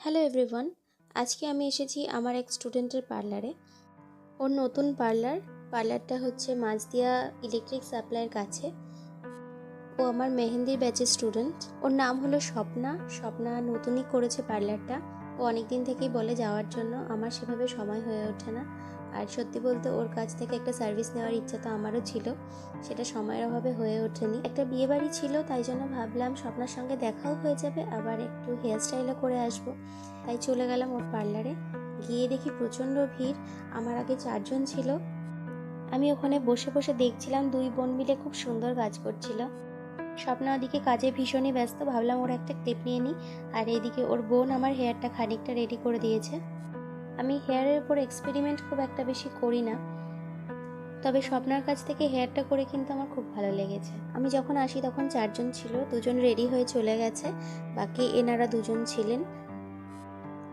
Hello everyone, আজকে আমি এসেছি আমার এক স্টুডেন্টের পার্লারে। ওর নতুন পার্লার, পার্লারটা হচ্ছে মাঝদিয়া ইলেকট্রিক সাপ্লাইয়ের কাছে। ও আমার মেহেন্দির ব্যাচের স্টুডেন্ট। ওর নাম হলো স্বপ্না। স্বপ্না নতুনই করেছে পার্লারটা। ও অনেক দিন থেকেই বলে যাওয়ার জন্য আমার সেভাবে সময় হয়ে ওঠে না। আর সত্যি বলতে ওর কাছ থেকে একটা সার্ভিস নেওয়ার ইচ্ছা তো আমারও ছিল, সেটা সময়ের অভাবে হয়ে ওঠেনি। একটা বিয়ে বাড়ি ছিল, তাই জন্য ভাবলাম স্বপ্নার সঙ্গে দেখাও হয়ে যাবে, আবার একটু হেয়ার স্টাইলও করে আসব। তাই চলে গেলাম ওর পার্লারে গিয়ে দেখি প্রচণ্ড ভিড়, আমার আগে চারজন ছিল। আমি ওখানে বসে বসে দেখছিলাম দুই বোন মিলে খুব সুন্দর কাজ করছিল। স্বপ্না ওদিকে কাজে ভীষণই ব্যস্ত। ভাবলাম ওর একটা ক্লিপ নিয়ে নিই। আর এইদিকে ওর বোন আমার হেয়ারটা খানিকটা রেডি করে দিয়েছে। আমি হেয়ারের উপর এক্সপেরিমেন্ট খুব একটা বেশি করি না। তবে স্বপ্নার কাছ থেকে হেয়ারটা করে কিন্তু আমার খুব ভালো লেগেছে। আমি যখন আসি তখন চারজন ছিল। দুজন রেডি হয়ে চলে গেছে। বাকি এনারা দুজন ছিলেন।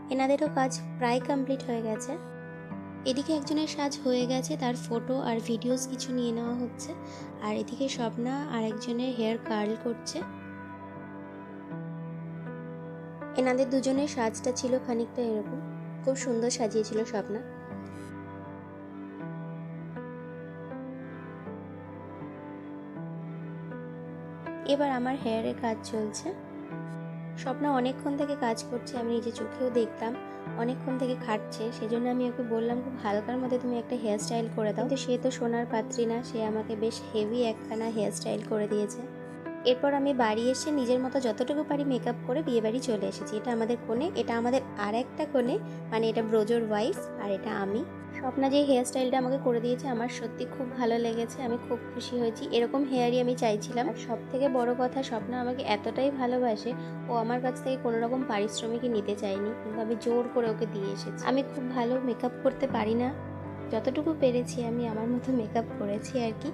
এনাদেরও কাজ প্রায় কমপ্লিট হয়ে গেছে। এদিকে একজনের সাজ হয়ে গেছে, তার ফটো আর ভিডিওস কিছু নিয়ে নেওয়া হচ্ছে। আর এদিকে স্বপ্না আর একজনের হেয়ার কার্ল করছে। এনাদের দুজনের সাজটা ছিল খানিকটা এরকম। খুব সুন্দর সাজিয়েছিল স্বপ্না। এবার আমার হেয়ারের কাজ চলছে। স্বপ্না অনেকক্ষণ থেকে কাজ করছে, আমি নিজে চোখেও দেখতাম, অনেকক্ষণ থেকে খাটছে, সেজন্য আমি ওকে বললাম, খুব হালকার মধ্যে তুমি একটা হেয়ার স্টাইল করে দাও। তো সে তো সোনার পাত্রী না, সে আমাকে বেশ হেভি একখানা হেয়ার স্টাইল করে দিয়েছে। এরপর আমি বাড়ি এসে নিজের মতো যতটুকু পারি মেকআপ করে বিয়ে বাড়ি চলে এসেছি। এটা আমাদের কোণে, এটা আমাদের আর একটা কোণে মানে এটা ব্রোজোর ওয়াইফ আর এটা আমি। স্বপ্না যে হেয়ার স্টাইলটা আমাকে করে দিয়েছে, আমার সত্যি খুব ভালো লেগেছে, আমি খুব খুশি হয়েছি। এরকম হেয়ারই আমি চাইছিলাম। সব থেকে বড় কথা, স্বপ্না আমাকে এতটাই ভালোবাসে, ও আমার কাছ থেকে কোনো রকম পারিশ্রমিকই নিতে চায়নি কিন্তু আমি জোর করে ওকে দিয়ে এসেছি। আমি খুব ভালো মেকআপ করতে পারি না যতটুকু পেরেছি আমি আমার মতো মেকআপ করেছি আর কি।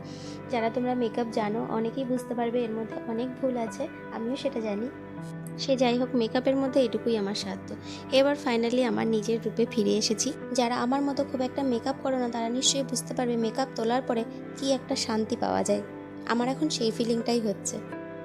যারা তোমরা মেকআপ জানো, অনেকেই বুঝতে পারবে এর মধ্যে অনেক ভুল আছে, আমিও সেটা জানি। সে যাই হোক মেকআপের মধ্যে এটুকুই আমার সাধ্য। এবার ফাইনালি আমার নিজের রূপে ফিরে এসেছি। যারা আমার মতো খুব একটা মেকআপ করো না, তারা নিশ্চয়ই বুঝতে পারবে মেকআপ তোলার পরে কি একটা শান্তি পাওয়া যায়। আমার এখন সেই ফিলিংটাই হচ্ছে।